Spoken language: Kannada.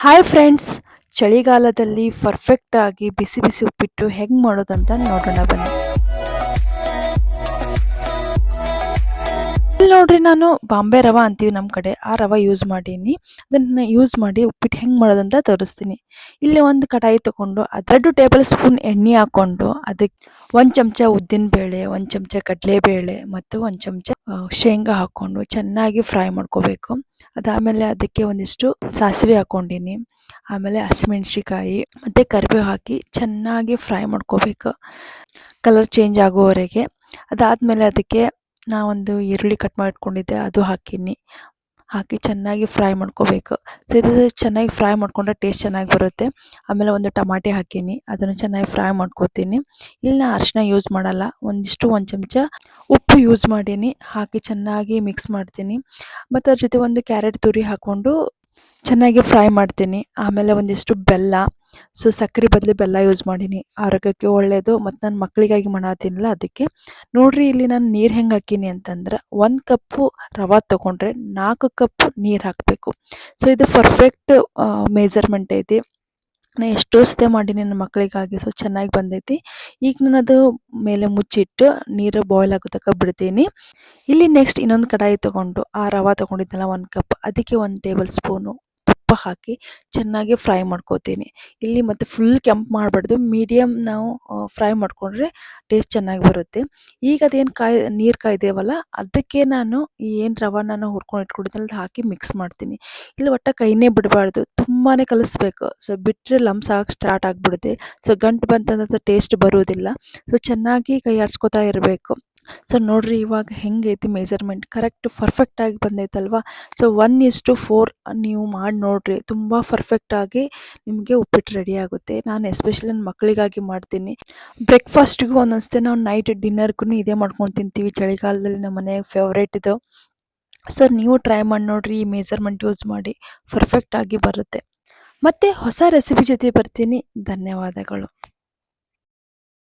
ಹಾಯ್ ಫ್ರೆಂಡ್ಸ್ ಚಳಿಗಾಲದಲ್ಲಿ ಪರ್ಫೆಕ್ಟ್ ಆಗಿ ಬಿಸಿ ಬಿಸಿ ಉಪ್ಪಿಟ್ಟು ಹೆಂಗ್ ಮಾಡೋದಂತ ನೋಡೋಣ ಬನ್ನಿ. ನೋಡ್ರಿ ನಾನು ಬಾಂಬೆ ರವಾ ಅಂತೀವಿ ನಮ್ಮ ಕಡೆ. ಆ ರವ ಯೂಸ್ ಮಾಡೀನಿ. ಅದನ್ನ ಯೂಸ್ ಮಾಡಿ ಉಪ್ಪಿಟ್ಟು ಹೆಂಗೆ ಮಾಡೋದಂತ ತೋರಿಸ್ತೀನಿ. ಇಲ್ಲಿ ಒಂದು ಕಡಾಯಿ ತೊಗೊಂಡು ಅದೆರಡು ಟೇಬಲ್ ಸ್ಪೂನ್ ಎಣ್ಣೆ ಹಾಕೊಂಡು ಅದಕ್ಕೆ ಒಂದು ಚಮಚ ಉದ್ದಿನ ಬೇಳೆ, ಒಂದು ಚಮಚ ಕಡಲೆಬೇಳೆ ಮತ್ತು ಒಂದು ಚಮಚ ಶೇಂಗಾ ಹಾಕ್ಕೊಂಡು ಚೆನ್ನಾಗಿ ಫ್ರೈ ಮಾಡ್ಕೋಬೇಕು. ಅದಾದಮೇಲೆ ಅದಕ್ಕೆ ಒಂದಿಷ್ಟು ಸಾಸಿವೆ ಹಾಕ್ಕೊಂಡಿನಿ ಆಮೇಲೆ ಹಸಿಮೆಣ್ಸಿಕಾಯಿ ಮತ್ತು ಕರಿಬೇವು ಹಾಕಿ ಚೆನ್ನಾಗಿ ಫ್ರೈ ಮಾಡ್ಕೋಬೇಕು. ಕಲರ್ ಚೇಂಜ್ ಆಗೋವರೆಗೆ. ಅದಾದಮೇಲೆ ಅದಕ್ಕೆ ನಾ ಒಂದು ಈರುಳ್ಳಿ ಕಟ್ ಮಾಡಿ ಇಟ್ಕೊಂಡಿದ್ದೆ ಅದು ಹಾಕೀನಿ. ಹಾಕಿ ಚೆನ್ನಾಗಿ ಫ್ರೈ ಮಾಡ್ಕೋಬೇಕು. ಸೊ ಇದು ಚೆನ್ನಾಗಿ ಫ್ರೈ ಮಾಡಿಕೊಂಡ್ರೆ ಟೇಸ್ಟ್ ಚೆನ್ನಾಗಿ ಬರುತ್ತೆ. ಆಮೇಲೆ ಒಂದು ಟಮಾಟೆ ಹಾಕೀನಿ, ಅದನ್ನು ಚೆನ್ನಾಗಿ ಫ್ರೈ ಮಾಡ್ಕೋತೀನಿ. ಇಲ್ಲಿ ನಾ ಅರಿಶಿನ ಯೂಸ್ ಮಾಡಲ್ಲ, ಒಂದಿಷ್ಟು ಒಂದು ಚಮಚ ಉಪ್ಪು ಯೂಸ್ ಮಾಡೀನಿ. ಹಾಕಿ ಚೆನ್ನಾಗಿ ಮಿಕ್ಸ್ ಮಾಡ್ತೀನಿ. ಮತ್ತು ಅದ್ರ ಜೊತೆ ಒಂದು ಕ್ಯಾರೆಟ್ ತುರಿ ಹಾಕ್ಕೊಂಡು ಚೆನ್ನಾಗಿ ಫ್ರೈ ಮಾಡ್ತೀನಿ. ಆಮೇಲೆ ಒಂದಿಷ್ಟು ಬೆಲ್ಲ ಸೊ ಸಕ್ಕರೆ ಬದಲು ಬೆಲ್ಲ ಯೂಸ್ ಮಾಡೀನಿ. ಆರೋಗ್ಯಕ್ಕೆ ಒಳ್ಳೆಯದು ಮತ್ತು ನನ್ನ ಮಕ್ಕಳಿಗಾಗಿ ಮಾಡತ್ತೀನಲ್ಲ ಅದಕ್ಕೆ. ನೋಡ್ರಿ ಇಲ್ಲಿ ನಾನು ನೀರು ಹೆಂಗೆ ಹಾಕೀನಿ ಅಂತಂದ್ರೆ ಒಂದು ಕಪ್ಪು ರವೆ ತೊಗೊಂಡ್ರೆ ನಾಲ್ಕು ಕಪ್ ನೀರು ಹಾಕಬೇಕು. ಸೊ ಇದು ಪರ್ಫೆಕ್ಟ್ ಮೇಜರ್ಮೆಂಟ್ ಐತಿ. ನಾ ಎಷ್ಟೋ ಸತೆ ಮಾಡೀನಿ ನನ್ನ ಮಕ್ಕಳಿಗಾಗಿ ಸೊ ಚೆನ್ನಾಗಿ ಬಂದೈತಿ. ಈಗ ನಾನು ಅದು ಮೇಲೆ ಮುಚ್ಚಿಟ್ಟು ನೀರು ಬಾಯ್ಲ್ ಆಗೋ ತನಕ ಬಿಡ್ತೀನಿ. ಇಲ್ಲಿ ನೆಕ್ಸ್ಟ್ ಇನ್ನೊಂದು ಕಡಾಯಿ ತೊಗೊಂಡು ಆ ರವೆ ತೊಗೊಂಡಿದ್ದಲ್ಲ ಒಂದು ಕಪ್, ಅದಕ್ಕೆ ಒಂದು ಟೇಬಲ್ ಸ್ಪೂನು ತುಪ್ಪ ಹಾಕಿ ಚೆನ್ನಾಗಿ ಫ್ರೈ ಮಾಡ್ಕೋತೀನಿ. ಇಲ್ಲಿ ಮತ್ತೆ ಫುಲ್ ಕೆಂಪು ಮಾಡಬಾರ್ದು. ಮೀಡಿಯಮ್ ನಾವು ಫ್ರೈ ಮಾಡಿಕೊಂಡ್ರೆ ಟೇಸ್ಟ್ ಚೆನ್ನಾಗಿ ಬರುತ್ತೆ. ಈಗ ಅದೇನು ಕಾಯಿ, ನೀರು ಕಾಯ್ದೇವಲ್ಲ, ಅದಕ್ಕೆ ನಾನು ಏನು ರವೆ ನಾನು ಹುರ್ಕೊಂಡು ಇಟ್ಕೊಂಡಿದ್ದೆನಲ್ಲ ಅದು ಹಾಕಿ ಮಿಕ್ಸ್ ಮಾಡ್ತೀನಿ. ಇಲ್ಲಿ ಒಟ್ಟು ಕೈನೇ ಬಿಡಬಾರ್ದು. ತುಂಬಾ ಕಲಿಸ್ಬೇಕು. ಸೊ ಬಿಟ್ಟರೆ ಲಂಬ್ಸ್ ಆಗಕ್ಕೆ ಸ್ಟಾರ್ಟ್ ಆಗಿಬಿಡುತ್ತೆ. ಸೊ ಗಂಟು ಬಂತಂದ್ರೆ ಟೇಸ್ಟ್ ಬರೋದಿಲ್ಲ. ಸೊ ಚೆನ್ನಾಗಿ ಕೈ ಆಡಿಸ್ಕೊತಾ ಇರಬೇಕು. ಸೊ ನೋಡ್ರಿ ಇವಾಗ ಹೆಂಗೈತಿ ಮೆಜರ್ಮೆಂಟ್ ಕರೆಕ್ಟ್ ಪರ್ಫೆಕ್ಟಾಗಿ ಬಂದೈತಲ್ವಾ? So one is to four ನೀವು ಮಾಡಿ ನೋಡ್ರಿ. ತುಂಬ ಪರ್ಫೆಕ್ಟಾಗಿ ನಿಮಗೆ ಉಪ್ಪಿಟ್ಟು ರೆಡಿ ಆಗುತ್ತೆ. ನಾನು ಎಸ್ಪೆಷಲಿ ನನ್ನ ಮಕ್ಕಳಿಗಾಗಿ ಮಾಡ್ತೀನಿ. ಬ್ರೇಕ್ಫಾಸ್ಟ್ಗೂ ಒಂದೊಂದ್ಸತಿ ನಾವು ನೈಟ್ ಡಿನ್ನರ್ಗೂ ಇದೇ ಮಾಡ್ಕೊಂಡು ತಿಂತೀವಿ. ಚಳಿಗಾಲದಲ್ಲಿ ನಮ್ಮ ಮನೆಯಾಗ ಫೇವ್ರೇಟ್ ಇದು. ಸೊ ನೀವು ಟ್ರೈ ಮಾಡಿ ನೋಡ್ರಿ ಈ ಮೆಜರ್ಮೆಂಟ್ ಯೂಸ್ ಮಾಡಿ. ಪರ್ಫೆಕ್ಟಾಗಿ ಬರುತ್ತೆ. ಮತ್ತೆ ಹೊಸ ರೆಸಿಪಿ ಜೊತೆ ಬರ್ತೀನಿ. ಧನ್ಯವಾದಗಳು.